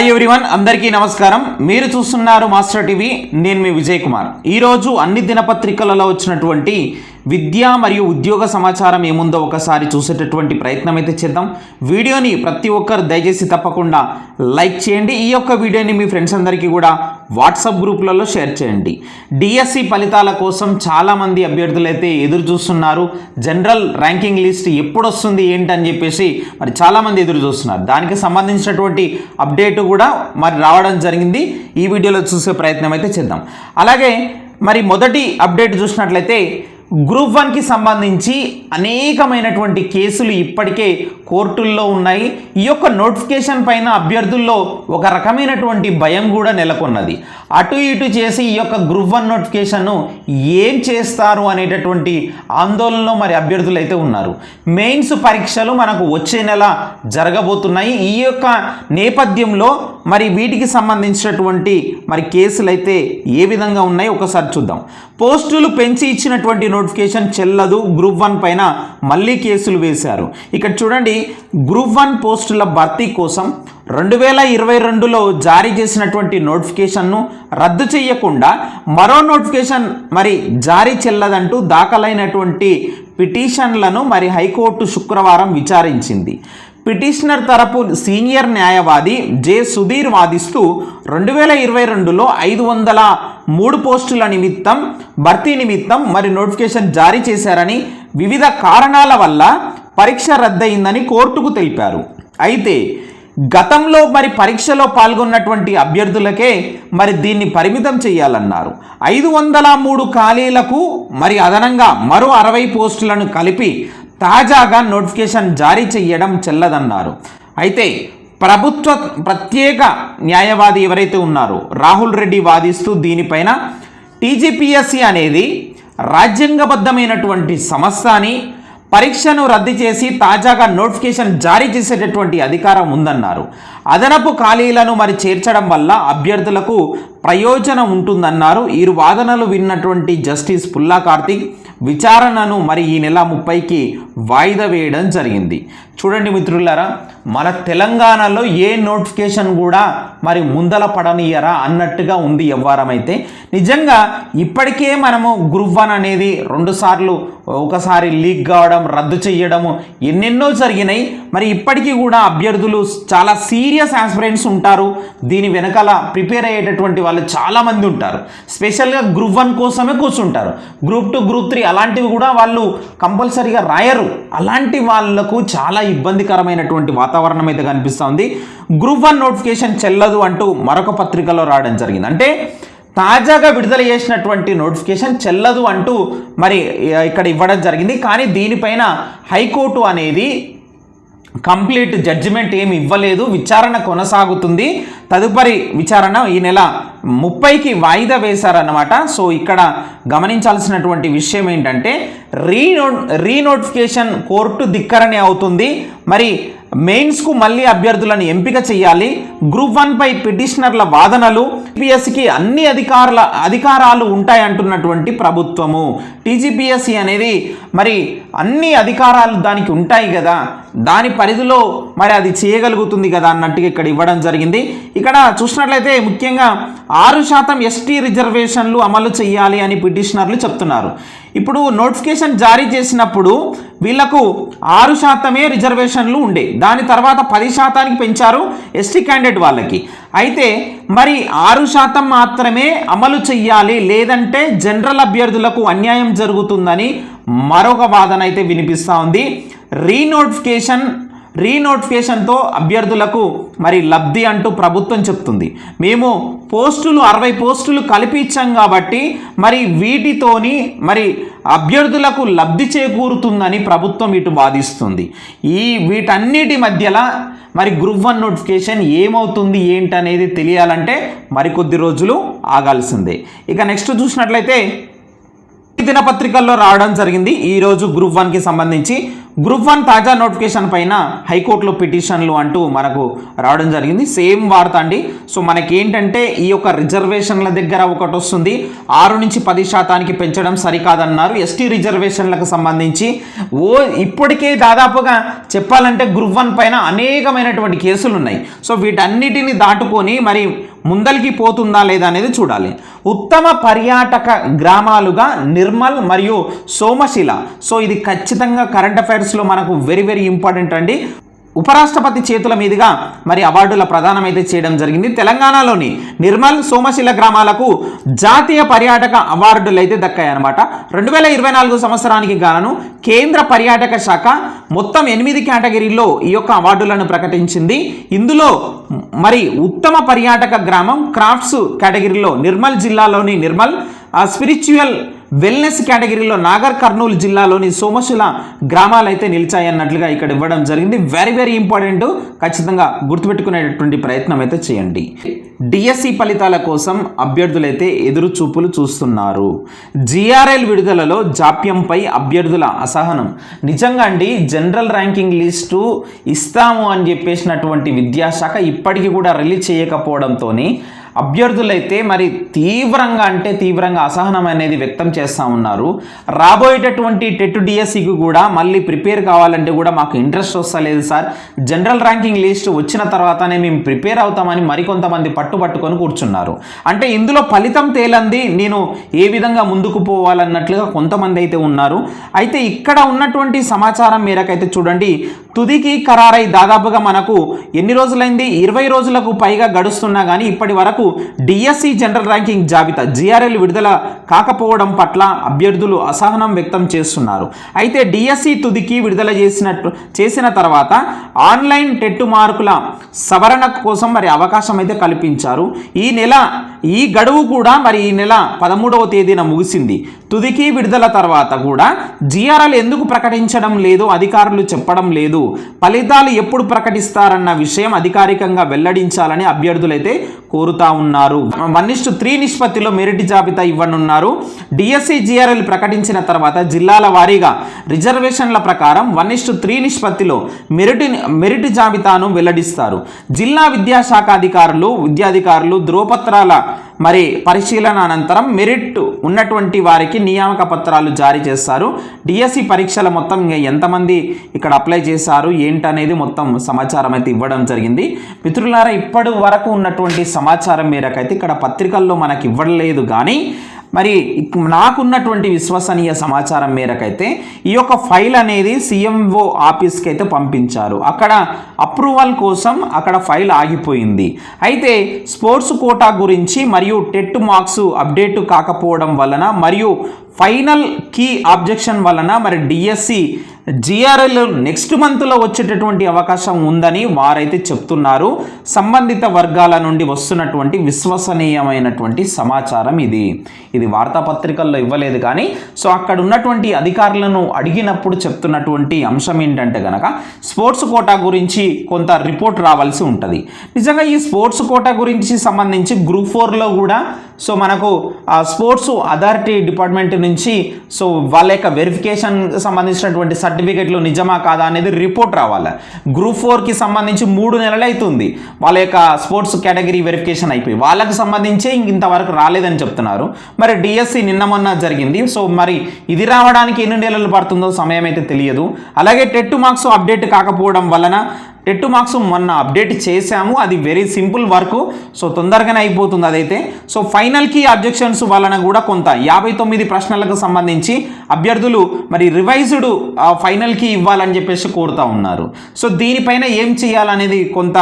Hi everyone అందరికీ నమస్కారం. మీరు చూస్తున్నారు మాస్టర్ టీవీ నేను మీ విజయ్ కుమార్. ఈరోజు అన్ని దినపత్రికలలో వచ్చినటువంటి విద్య మరియు ఉద్యోగ సమాచారం ఏముందో ఒకసారి చూసేటటువంటి ప్రయత్నం అయితే చేద్దాం. వీడియోని ప్రతి ఒక్కరు దయచేసి తప్పకుండా లైక్ చేయండి. ఈ యొక్క వీడియోని మీ ఫ్రెండ్స్ అందరికీ కూడా వాట్సాప్ గ్రూపులలో షేర్ చేయండి. డిఎస్సి ఫలితాల కోసం చాలామంది అభ్యర్థులు అయితే ఎదురు చూస్తున్నారు. జనరల్ ర్యాంకింగ్ లిస్ట్ ఎప్పుడు వస్తుంది ఏంటని చెప్పేసి మరి చాలామంది ఎదురు చూస్తున్నారు. దానికి సంబంధించినటువంటి అప్డేట్ కూడా మరి రావడం జరిగింది. ఈ వీడియోలో చూసే ప్రయత్నం అయితే చేద్దాం. అలాగే మరి మొదటి అప్డేట్ చూసినట్లయితే గ్రూప్ వన్కి సంబంధించి అనేకమైనటువంటి కేసులు ఇప్పటికే కోర్టుల్లో ఉన్నాయి. ఈ యొక్క నోటిఫికేషన్ పైన అభ్యర్థుల్లో ఒక రకమైనటువంటి భయం కూడా నెలకొన్నది. అటు ఇటు చేసి ఈ యొక్క గ్రూప్ వన్ నోటిఫికేషన్ను ఏం చేస్తారు అనేటటువంటి ఆందోళనలో మరి అభ్యర్థులు అయితే ఉన్నారు. మెయిన్స్ పరీక్షలు మనకు వచ్చే నెల జరగబోతున్నాయి. ఈ యొక్క నేపథ్యంలో మరి వీటికి సంబంధించినటువంటి మరి కేసులు అయితే ఏ విధంగా ఉన్నాయి? ఒకసారి చూద్దాం. పోస్టులు పెంచి ఇచ్చినటువంటి నోటిఫికేషన్ చెల్లదు గ్రూప్ వన్ పైన మళ్ళీ కేసులు వేశారు. ఇక్కడ చూడండి గ్రూప్ వన్ పోస్టుల భర్తీ కోసం రెండు వేల ఇరవై రెండులో జారీ చేసినటువంటి నోటిఫికేషన్ను రద్దు చేయకుండా మరో నోటిఫికేషన్ మరి జారీ చెల్లదంటూ దాఖలైనటువంటి పిటిషన్లను మరి హైకోర్టు శుక్రవారం విచారించింది. పిటిషనర్ తరపు సీనియర్ న్యాయవాది జె సుధీర్ వాదిస్తూ రెండు వేల ఇరవై రెండులో ఐదు వందల మూడు పోస్టుల నిమిత్తం భర్తీ నిమిత్తం మరి నోటిఫికేషన్ జారీ చేశారని వివిధ కారణాల వల్ల పరీక్ష రద్దయిందని కోర్టుకు తెలిపారు. అయితే గతంలో మరి పరీక్షలో పాల్గొన్నటువంటి అభ్యర్థులకే మరి దీన్ని పరిమితం చేయాలన్నారు. ఐదు వందల మూడు ఖాళీలకు మరి అదనంగా మరో అరవై పోస్టులను కలిపి తాజాగా నోటిఫికేషన్ జారీ చేయడం చెల్లదన్నారు. అయితే ప్రభుత్వ ప్రత్యేక న్యాయవాది ఎవరైతే ఉన్నారో రాహుల్ రెడ్డి వాదిస్తూ దీనిపైన టీజీపీఎస్సీ అనేది రాజ్యాంగబద్ధమైనటువంటి సంస్థ అని పరీక్షను రద్దు చేసి తాజాగా నోటిఫికేషన్ జారీ చేసేటటువంటి అధికారం ఉందన్నారు. అదనపు ఖాళీలను మరి చేర్చడం వల్ల అభ్యర్థులకు ప్రయోజనం ఉంటుందన్నారు. ఇరు వాదనలు విన్నటువంటి జస్టిస్ పుల్లా కార్తిక్ విచారణను మరి ఈ నెల ముప్పైకి వాయిదా వేయడం జరిగింది. చూడండి మిత్రులారా మన తెలంగాణలో ఏ నోటిఫికేషన్ కూడా మరి ముందల పడనియరా అన్నట్టుగా ఉంది వ్యవహారం అయితే. నిజంగా ఇప్పటికే మనము గ్రూప్ వన్ అనేది రెండుసార్లు ఒకసారి లీక్ కావడం రద్దు చేయడము ఎన్నెన్నో జరిగినాయి. మరి ఇప్పటికీ కూడా అభ్యర్థులు చాలా సీరియస్ ఆస్పిరెంట్స్ ఉంటారు. దీని వెనకాల ప్రిపేర్ అయ్యేటటువంటి వాళ్ళు చాలామంది ఉంటారు. స్పెషల్గా గ్రూప్ వన్ కోసమే కూర్చుంటారు. గ్రూప్ టూ గ్రూప్ త్రీ అలాంటివి కూడా వాళ్ళు కంపల్సరీగా రాయరు. అలాంటి వాళ్ళకు చాలా ఇబ్బందికరమైనటువంటి వాతావరణం అయితే కనిపిస్తుంది గ్రూప్ వన్ నోటిఫికేషన్ చెల్లదు అంటూ మరొక పత్రికలో రావడం జరిగింది. అంటే తాజాగా విడుదల చేసినటువంటి నోటిఫికేషన్ చెల్లదు అంటూ మరి ఇక్కడ ఇవ్వడం జరిగింది. కానీ దీనిపైన హైకోర్టు అనేది కంప్లీట్ జడ్జిమెంట్ ఏమి ఇవ్వలేదు. విచారణ కొనసాగుతుంది. తదుపరి విచారణ ఈ నెల ముప్పైకి వాయిదా వేశారన్నమాట. సో ఇక్కడ గమనించాల్సినటువంటి విషయం ఏంటంటే రీనో రీనోటిఫికేషన్ కోర్టు ధిక్కరణి అవుతుంది. మరి మెయిన్స్కు మళ్ళీ అభ్యర్థులను ఎంపిక చేయాలి. గ్రూప్ వన్పై పిటిషనర్ల వాదనలు టీపీఎస్సికి అన్ని అధికారుల అధికారాలు ఉంటాయంటున్నటువంటి ప్రభుత్వము. టీజీపీఎస్సి అనేది మరి అన్ని అధికారాలు దానికి ఉంటాయి కదా. దాని పరిధిలో మరి అది చేయగలుగుతుంది కదా అన్నట్టుగా ఇక్కడ ఇవ్వడం జరిగింది. ఇక్కడ చూసినట్లయితే ముఖ్యంగా ఆరు శాతం ఎస్టీ రిజర్వేషన్లు అమలు చేయాలి అని పిటిషనర్లు చెప్తున్నారు. ఇప్పుడు నోటిఫికేషన్ జారీ చేసినప్పుడు వీళ్ళకు ఆరు శాతమే రిజర్వేషన్లు ఉండే. దాని తర్వాత పది శాతానికి పెంచారు ఎస్టీ క్యాండిడేట్ వాళ్ళకి. అయితే మరి ఆరు శాతం మాత్రమే అమలు చెయ్యాలి లేదంటే జనరల్ అభ్యర్థులకు అన్యాయం జరుగుతుందని మరొక వాదన అయితే వినిపిస్తూ ఉంది. రీనోటిఫికేషన్ రీనోటిఫికేషన్తో అభ్యర్థులకు మరి లబ్ధి అంటూ ప్రభుత్వం చెప్తుంది. మేము పోస్టులు అరవై పోస్టులు కలిపి ఇచ్చాం కాబట్టి మరి వీటితోని మరి అభ్యర్థులకు లబ్ధి చేకూరుతుందని ప్రభుత్వం ఇటు వాదిస్తుంది. ఈ వీటన్నిటి మధ్యలో మరి గ్రూప్ వన్ నోటిఫికేషన్ ఏమవుతుంది ఏంటనేది తెలియాలంటే మరికొద్ది రోజులు ఆగాల్సిందే. ఇక నెక్స్ట్ చూసినట్లయితే దినపత్రికల్లో రావడం జరిగింది. ఈరోజు గ్రూప్ వన్కి సంబంధించి గ్రూప్ వన్ తాజా నోటిఫికేషన్ పైన హైకోర్టులో పిటిషన్లు అంటూ మనకు రావడం జరిగింది. సేమ్ వార్త అండి. సో మనకి ఏంటంటే ఈ యొక్క రిజర్వేషన్ల దగ్గర ఒకటి వస్తుంది. ఆరు నుంచి పది శాతానికి పెంచడం సరికాదన్నారు. ఎస్టీ రిజర్వేషన్లకు సంబంధించి ఓ ఇప్పటికే దాదాపుగా చెప్పాలంటే గ్రూప్ వన్ పైన అనేకమైనటువంటి కేసులు ఉన్నాయి. సో వీటన్నిటిని దాటుకొని మరి ముందలికి పోతుందా లేదా అనేది చూడాలి. ఉత్తమ పర్యాటక గ్రామాలుగా నిర్మల్ మరియు సోమశిల. సో ఇది ఖచ్చితంగా కరెంట్ అఫైర్స్ అఫైర్స్లో మనకు వెరీ వెరీ ఇంపార్టెంట్ అండి. ఉపరాష్ట్రపతి చేతుల మీదుగా మరి అవార్డుల ప్రదానమైతే చేయడం జరిగింది. తెలంగాణలోని నిర్మల్ సోమశిల గ్రామాలకు జాతీయ పర్యాటక అవార్డులు అయితే దక్కాయన్నమాట. రెండు వేల ఇరవై నాలుగు సంవత్సరానికి గాను కేంద్ర పర్యాటక శాఖ మొత్తం ఎనిమిది కేటగిరీల్లో ఈ యొక్క అవార్డులను ప్రకటించింది. ఇందులో మరి ఉత్తమ పర్యాటక గ్రామం క్రాఫ్ట్స్ కేటగిరీలో నిర్మల్ జిల్లాలోని నిర్మల్ ఆ స్పిరిచువల్ వెల్నెస్ కేటగిరీలో నాగర్ కర్నూలు జిల్లాలోని సోమశిల గ్రామాలు అయితే నిలిచాయన్నట్లుగా ఇక్కడ ఇవ్వడం జరిగింది. వెరీ వెరీ ఇంపార్టెంట్ ఖచ్చితంగా గుర్తుపెట్టుకునేటటువంటి ప్రయత్నం అయితే చేయండి. డిఎస్సి ఫలితాల కోసం అభ్యర్థులైతే ఎదురు చూపులు చూస్తున్నారు జిఆర్ఎల్ విడుదలలో జాప్యంపై అభ్యర్థుల అసహనం. నిజంగా అండి జనరల్ ర్యాంకింగ్ లిస్టు ఇస్తాము అని చెప్పేసినటువంటి విద్యాశాఖ ఇప్పటికీ కూడా రిలీజ్ చేయకపోవడంతోనే అభ్యర్థులైతే మరి తీవ్రంగా అంటే తీవ్రంగా అసహనం అనేది వ్యక్తం చేస్తూ ఉన్నారు. రాబోయేటటువంటి టెట్ డిఎస్సికి కూడా మళ్ళీ ప్రిపేర్ కావాలంటే కూడా మాకు ఇంట్రెస్ట్ వస్తలేదు సార్. జనరల్ ర్యాంకింగ్ లిస్ట్ వచ్చిన తర్వాతనే మేము ప్రిపేర్ అవుతామని మరికొంతమంది పట్టుబట్టుకొని కూర్చున్నారు. అంటే ఇందులో ఫలితం తేలంది నేను ఏ విధంగా ముందుకు పోవాలన్నట్లుగా కొంతమంది అయితే ఉన్నారు. అయితే ఇక్కడ ఉన్నటువంటి సమాచారం మేరకైతే చూడండి. తుదికి ఖరారై దాదాపుగా మనకు ఎన్ని రోజులైంది? ఇరవై రోజులకు పైగా గడుస్తున్నా కానీ ఇప్పటి వరకు డిఎస్సి జనరల్ ర్యాంకింగ్ జాబితా జిఆర్ఎల్ విడుదల కాకపోవడం పట్ల అభ్యర్థులు అసహనం వ్యక్తం చేస్తున్నారు. అయితే డిఎస్సి తుదికి విడుదల చేసినట్టు చేసిన తర్వాత ఆన్లైన్ టెట్టు మార్కుల సవరణ కోసం మరి అవకాశం అయితే కల్పించారు. ఈ నెల ఈ గడువు కూడా మరి ఈ నెల పదమూడవ తేదీన ముగిసింది. తుదికి విడుదల తర్వాత కూడా జిఆర్ఎల్ ఎందుకు ప్రకటించడం లేదు అధికారులు చెప్పడం లేదు. ఫలితాలు ఎప్పుడు ప్రకటిస్తారన్న విషయం అధికారికంగా వెల్లడించాలని అభ్యర్థులైతే కోరుతా ఉన్నారు. వన్ ఇస్టు త్రీ నిష్పత్తిలో మెరిట్ జాబితా ఇవ్వనున్నారు. డిఎస్సి జిఆర్ఎల్ ప్రకటించిన తర్వాత జిల్లాల వారీగా రిజర్వేషన్ల ప్రకారం వన్ ఇస్టు త్రీ నిష్పత్తిలో మెరిట్ మెరిట్ జాబితాను వెల్లడిస్తారు. జిల్లా విద్యాశాఖ అధికారులు విద్యాధికారులు ధ్రువపత్రాల మరి పరిశీలన అనంతరం మెరిట్ ఉన్నటువంటి వారికి నియామక పత్రాలు జారీ చేస్తారు. డిఎస్సి పరీక్షల మొత్తం ఎంతమంది ఇక్కడ అప్లై చేశారు? ఏంటనేది మొత్తం సమాచారం అయితే ఇవ్వడం జరిగింది. మిత్రులారా ఇప్పటి వరకు ఉన్నటువంటి సమాచారం మేరకైతే ఇక్కడ పత్రికల్లో మనకి ఇవ్వలేదు కానీ మరి నాకున్నటువంటి విశ్వసనీయ సమాచారం మేరకైతే ఈ యొక్క ఫైల్ అనేది సీఎంఓ ఆఫీస్కి అయితే పంపించారు. అక్కడ అప్రూవల్ కోసం అక్కడ ఫైల్ ఆగిపోయింది. అయితే స్పోర్ట్స్ కోటా గురించి మరియు టెట్ మార్క్స్ అప్డేట్ కాకపోవడం వలన మరియు ఫైనల్ కీ ఆబ్జెక్షన్ వలన మరి డిఎస్సి జిఆర్ఎల్ నెక్స్ట్ మంత్లో వచ్చేటటువంటి అవకాశం ఉందని వారైతే చెప్తున్నారు. సంబంధిత వర్గాల నుండి వస్తున్నటువంటి విశ్వసనీయమైనటువంటి సమాచారం ఇది. ఇది వార్తాపత్రికల్లో ఇవ్వలేదు కానీ సో అక్కడ ఉన్నటువంటి అధికారులను అడిగినప్పుడు చెప్తున్నటువంటి అంశం ఏంటంటే కనుక స్పోర్ట్స్ కోటా గురించి కొంత రిపోర్ట్ రావాల్సి ఉంటుంది. నిజంగా ఈ స్పోర్ట్స్ కోటా గురించి సంబంధించి గ్రూప్ ఫోర్లో కూడా సో మనకు ఆ స్పోర్ట్స్ అథారిటీ డిపార్ట్మెంట్ నుంచి సో వాళ్ళ యొక్క వెరిఫికేషన్ సంబంధించినటువంటి సర్టిఫికెట్లు నిజమా కాదా అనేది రిపోర్ట్ రావాలి. గ్రూప్ ఫోర్కి సంబంధించి మూడు నెలలు అవుతుంది వాళ్ళ యొక్క స్పోర్ట్స్ కేటగిరీ వెరిఫికేషన్ అయిపోయి వాళ్ళకి సంబంధించి ఇంక ఇంతవరకు రాలేదని చెప్తున్నారు. మరి డిఎస్సి నిన్న మొన్న జరిగింది. సో మరి ఇది రావడానికి ఎన్ని నెలలు పడుతుందో సమయం అయితే తెలియదు. అలాగే టెట్ మార్క్స్ అప్డేట్ కాకపోవడం వలన టెట్ మార్క్స్ మొన్న అప్డేట్ చేశాము. అది వెరీ సింపుల్ వర్క్ సో తొందరగానే అయిపోతుంది అదైతే. సో ఫైనల్కి అబ్జెక్షన్స్ వలన కూడా కొంత యాభై తొమ్మిది ప్రశ్నలకు సంబంధించి అభ్యర్థులు మరి రివైజ్డ్ ఫైనల్కి ఇవ్వాలని చెప్పేసి కోరుతా ఉన్నారు. సో దీనిపైన ఏం చేయాలనేది కొంత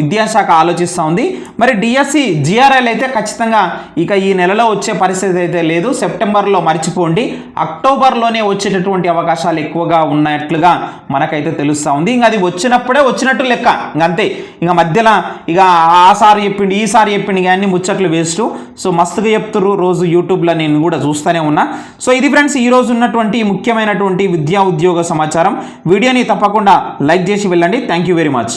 విద్యాశాఖ ఆలోచిస్తూ ఉంది. మరి డిఎస్సి జిఆర్ఎల్ అయితే ఖచ్చితంగా ఇక ఈ నెలలో వచ్చే పరిస్థితి అయితే లేదు. సెప్టెంబర్లో మర్చిపోండి. అక్టోబర్లోనే వచ్చేటటువంటి అవకాశాలు ఎక్కువగా ఉన్నట్లుగా మనకైతే తెలుస్తూ ఉంది. ఇంకా అది వచ్చినప్పుడే వచ్చినట్టు లెక్క. ఇంక అంతే. ఇంకా మధ్యలో ఇక ఆ సారి చెప్పిండు ఈ సారి చెప్పిండు కానీ ముచ్చట్లు వేస్ట్. సో మస్తుగా చెప్తుర్రు రోజు యూట్యూబ్లో నేను కూడా చూస్తూనే ఉన్నా. సో ఇది ఫ్రెండ్స్ ఈ రోజు ఉన్నటువంటి ముఖ్యమైనటువంటి విద్యా ఉద్యోగ సమాచారం. వీడియోని తప్పకుండా లైక్ చేసి వెళ్ళండి. Thank you very much